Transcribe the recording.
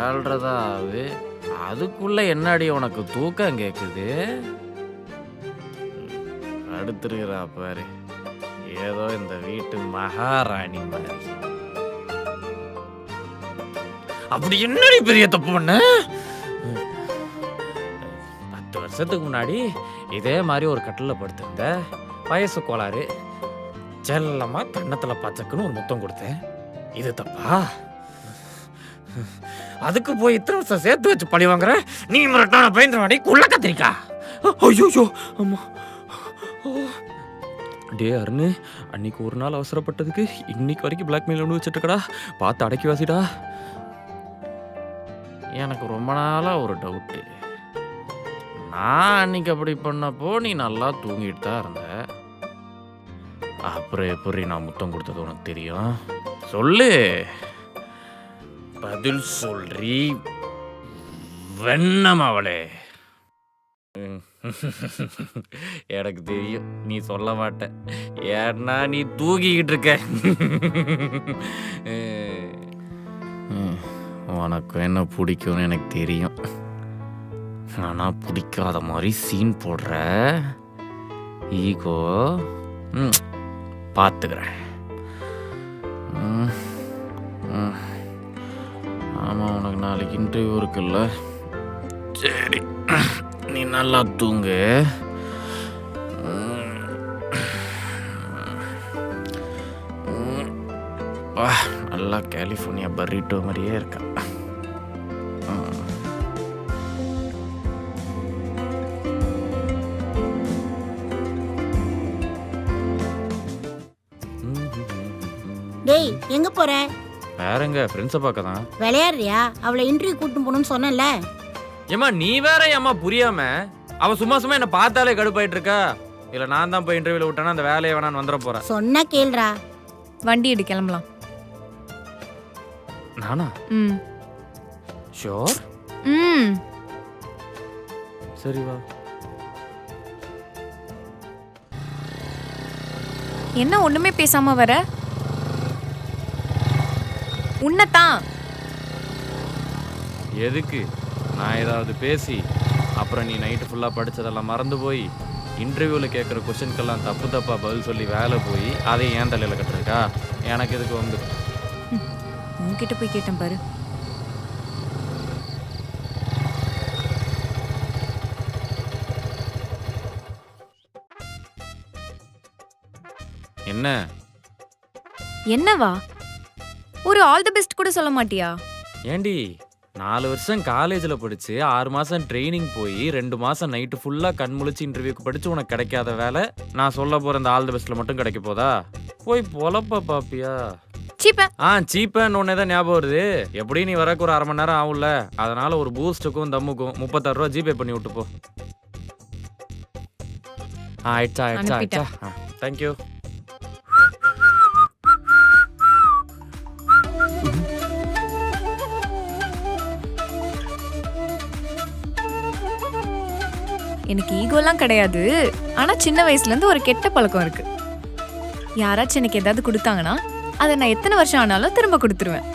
ஏழ்றதா ஆகுது அதுக்குள்ள என்னடி உனக்கு தூக்கம் கேட்குது அடுத்திருக்கிறா பாரு. ஏதோ இந்த வீட்டு மகாராணி மாதிரி. அப்படி என்னடி பெரிய தப்பு பண்ண? பத்து வருஷத்துக்கு முன்னாடி இதே மாதிரி ஒரு கட்டில் படுத்திருந்த வயசு கோளாறு செல்லமா கன்னத்துல பச்சக்குன்னு ஒரு முத்தம் கொடுத்தேன். இது தப்பா? அதுக்கு போய் இத்தனை வருஷம் சேர்த்து வச்சு பழி வாங்குற? நீ மிரட்டான பயந்துவாடி குள்ள கத்திரிக்கா. ஐயோ அம்மா. டே அருணு அன்னைக்கு ஒரு நாள் அவசரப்பட்டதுக்கு இன்னைக்கு வரைக்கும் பிளாக்மெயில் ஒன்று வச்சுட்டுக்கடா பார்த்து அடக்கி வாசிடா. எனக்கு ரொம்ப நாளாக ஒரு டவுட்டு நான் அன்னைக்கு அப்படி பண்ணப்போ நீ நல்லா தூங்கிட்டு தான் இருந்த. அப்புறம் எப்படி நான் முத்தம் கொடுத்தது உனக்கு தெரியும்? சொல்லு. பதில் சொல்றி வெண்ணம் அவளே. எனக்கு தெரியும் நீ சொல்ல மாட்ட. ஏன்னா நீ தூக்கிக்கிட்டு இருக்க. உனக்கு என்ன பிடிக்கும்னு எனக்கு தெரியும். ஆனால் பிடிக்காத மாதிரி சீன் போடுற. ஈகோ. பார்த்துக்கிறேன். ம், ம். ஆமாம் உனக்கு நாளைக்கு இன்டர்வியூ இருக்குல்ல. சரி நீ நல்லா தூங்கு. வா நல்லா கலிஃபோர்னியா பர்ரிட்டோ மாதிரியே இருக்கா. டேய் எங்க போற? வேறங்க ஃப்ரெண்ட்ஸை பார்க்க தான் விளையாடுறியா? அவளை இன்டர்வியூ கூட்டிட்டு போகணும்னு சொன்னேன்ல. ஏம்மா நீ வேற ஏம்மா புரியாம? அவ சும்மா சும்மா என்ன பார்த்தாலே கடுப்பாயிட்டு இருக்கா இல்ல நான் தான் போய் இன்டர்வியூல விட்டேன்னா அந்த வேலையை வேணான்னு வந்துட போறேன் சொன்னா கேளுடா. வண்டி எடு கிளம்பலாம். நானா? ம். ஷோர் ம். சரி வா. என்ன ஒண்ணுமே பேசாம வர? உன்னதான் எதுக்கு? நான் ஏதாவது பேசி அப்புறம் நீ நைட்டு ஃபுல்லாக படிச்சதெல்லாம் மறந்து போய் இன்டர்வியூவில் கேட்குற கொஸ்டின்க்கெல்லாம் தப்பு தப்பாக பதில் சொல்லி வேலை போய் அதை ஏன் தலையில் கட்டுருக்கா எனக்கு இதுக்கு வந்து? உன்கிட்ட போய் கேட்டேன் பாரு. என்ன? என்னவா? ஒரு ஆல் தி பெஸ்ட் கூட சொல்ல மாட்டியா? ஏண்டி நாலு வருஷம் காலேஜில் படித்து ஆறு மாதம் ட்ரைனிங் போய் ரெண்டு மாதம் நைட்டு ஃபுல்லாக கண் முழிச்சு இன்டர்வியூக்கு படித்து உனக்கு கிடைக்காத வேலை நான் சொல்ல போகிற இந்த ஆல் தி பெஸ்ட்டில் மட்டும் கிடைக்க போதா? போய் பொழப்ப பாப்பியா. சீப்ப ஆ சீப்பேன்னு ஒன்னே தான் ஞாபகம் வருது. எப்படியும் நீ வரக்கு ஒரு அரை மணி நேரம் ஆகும்ல? அதனால ஒரு பூஸ்ட்டுக்கும் தம்முக்கும் முப்பத்தாறு ரூபா ஜிபே பண்ணி விட்டு போ. ஆ ஆயிடுச்சா ஆயிடுச்சா ஆயிடுச்சா? தேங்க்யூ எனக்கு ஈகோலாம் கிடையாது. ஆனால் சின்ன வயசுலேருந்து ஒரு கெட்ட பழக்கம் இருக்குது யாராச்சும் எனக்கு ஏதாவது கொடுத்தாங்கன்னா அதை நான் எத்தனை வருஷம் ஆனாலும் திரும்ப கொடுத்துருவேன்.